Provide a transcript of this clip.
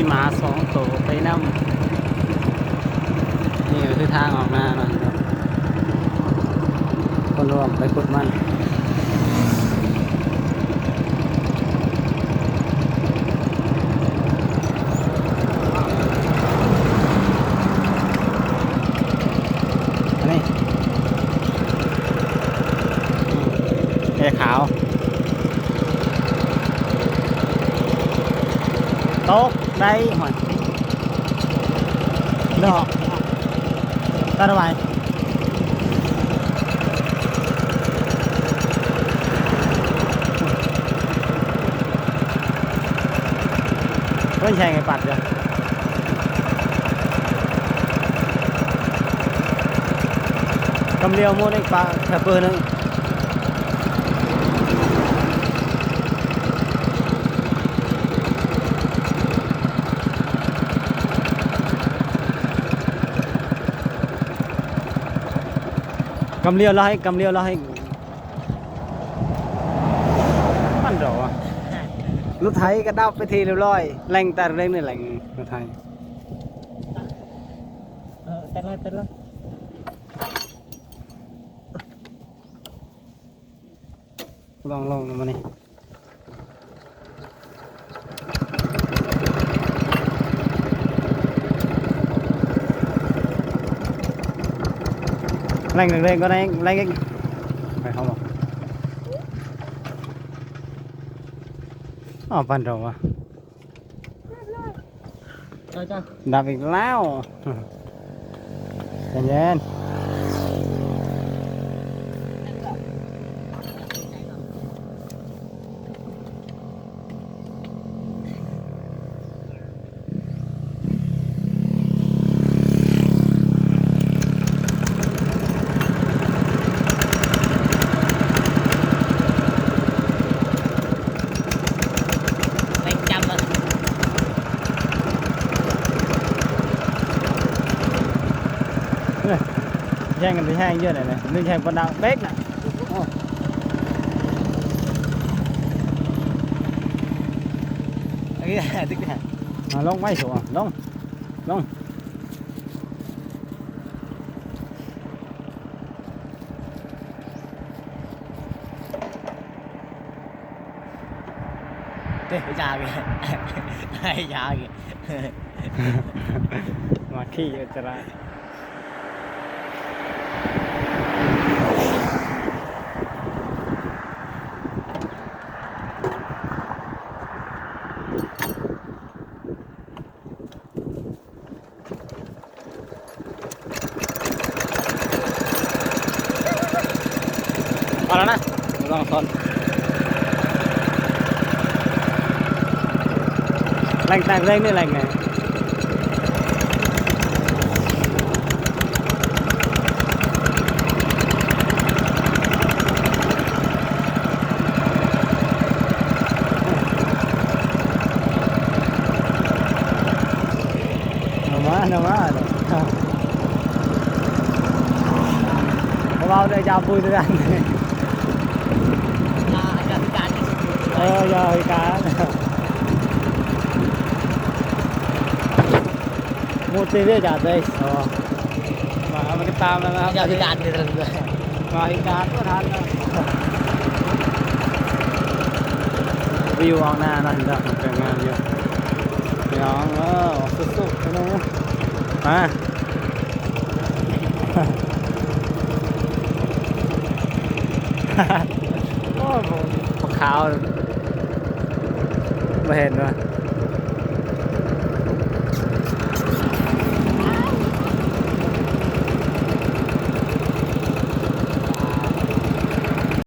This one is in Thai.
มีหมาสองตัวไปนำนี่คือทางออกหน้าเนาะครับคนรวมไปขุดมันนนี้เอขาวโต๊ะ ได้หอยดอกกระบายเพื่อนแชงไงปัดจ้ะกำเลียวโมไในปลาแถบเบอร์นึง đau cái thì đều loi lành ta lên này lành lúc thấy เออแต่ละแต่ละลองลองมานี่แรงหนึ่งเลยก็ได้แรงอีกไปเขาบอกอ๋อปันโดวะ lên lên lên con này lên cái phải không không ờ phần rồi à. đạp việc lao thành nhiên nhanh gần thứ hai như này này linh hành còn đang bếp này cái này tích này à long may sổ à? long long Đây, cái già kìa. Ai. Mà khi vậy ra. Thôi đó nè. Rồi con Lành tàng lên đây lành này. Vào đây chào vui tôi ăn เออยาพิการมูตีเรียกจัดเลยอ๋อมาเอามันตามแล้วนะครับยาพิการที่สุดเลยมาพิการก็ทันนะวิวออกหน้าหน่อยจ้ะเป็นงานอยู่พี่น้องเออสุดๆพี่น้องมาโอ้โหขาว ไม่เห็นวะ